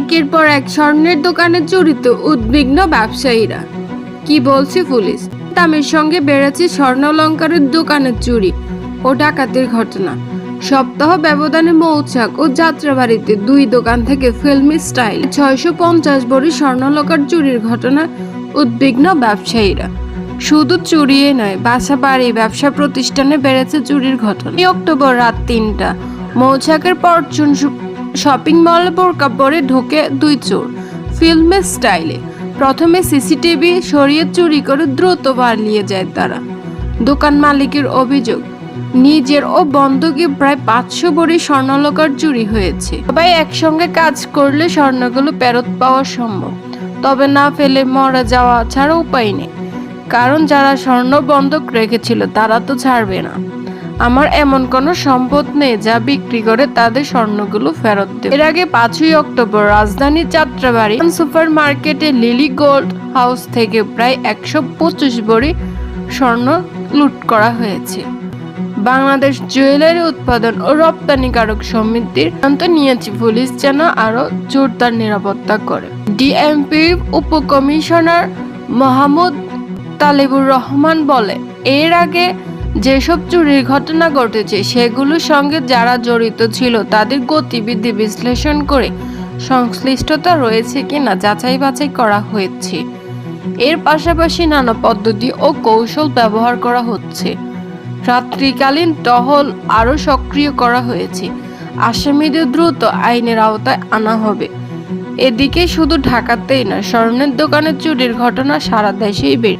একের পর এক স্বর্ণের দোকানে জড়িত উদ্বিগ্ন ব্যবসায়ীরা। কি বলছে পুলিশ? দামের সঙ্গে বেড়েছে স্বর্ণালঙ্কারের দোকানের চুরি ও ডাকাতির ঘটনা। সপ্তাহ ব্যবধানে মৌচাক ও যাত্রাবাড়িতে দুই দোকান থেকে ফিল্মি স্টাইল ছয়শো পঞ্চাশ বড়ি স্বর্ণালঙ্কার চুরির ঘটনা উদ্বিগ্ন ব্যবসায়ীরা। শুধু চুরিয়ে নয়, বাসা বাড়ি, ব্যবসা প্রতিষ্ঠানে বেড়েছে চুরির ঘটনা। অক্টোবর রাত তিনটা, মৌচাকের পরচুন শপিং মলে বোরকা ঢোকে দুই চোর। ফিল্মের স্টাইলে। প্রথমে সিসিটিভি সরিয়ে চুরি করে দ্রুত পালিয়ে যায় তারা। দোকান মালিকের অভিযোগ, নিজের ও বন্ধকে প্রায় পাঁচশো বড়ি স্বর্ণলকার চুরি হয়েছে। সবাই একসঙ্গে কাজ করলে স্বর্ণগুলো ফেরত পাওয়া সম্ভব। তবে না ফেলে মরা যাওয়া ছাড়া উপায় নেই। কারণ যারা স্বর্ণ বন্ধক রেখেছিল, তারা তো ছাড়বে না। আমার এমন কোনো সম্পদ নেই যা বিক্রি করে তাদের স্বর্ণগুলো ফেরত দেবে। এর আগে পাঁচই অক্টোবর রাজধানী যাত্রাবাড়ি সুপার মার্কেটে লিলি গোল্ড হাউস থেকে প্রায় একশো পঁচিশ বড়ি স্বর্ণ লুট করা হয়েছে। বাংলাদেশ জুয়েলারি উৎপাদন ও রপ্তানিকারক সমিতির সিদ্ধান্ত নিয়েছে, পুলিশ যেন আরও জোরদার নিরাপত্তা করে। ডিএমপি উপকমিশনার মোহাম্মদ তালিবুর রহমান বলে, এর আগে যেসব চুরির ঘটনা ঘটেছে সেগুলোর সঙ্গে যারা জড়িত ছিল, তাদের গতিবিধি বিশ্লেষণ করে সংশ্লিষ্টতা রয়েছে কিনা যাচাই বাছাই করা হয়েছে। এর পাশাপাশি নানা পদ্ধতি ও কৌশল ব্যবহার করা হচ্ছে। রাত্রিকালীন টহল আরও সক্রিয় করা হয়েছে। আসামিদের দ্রুত আইনের আওতায় আনা হবে। এদিকে শুধু ঢাকাতেই না স্বর্ণের দোকানে চুরির ঘটনা সারা দেশেই বেড়ে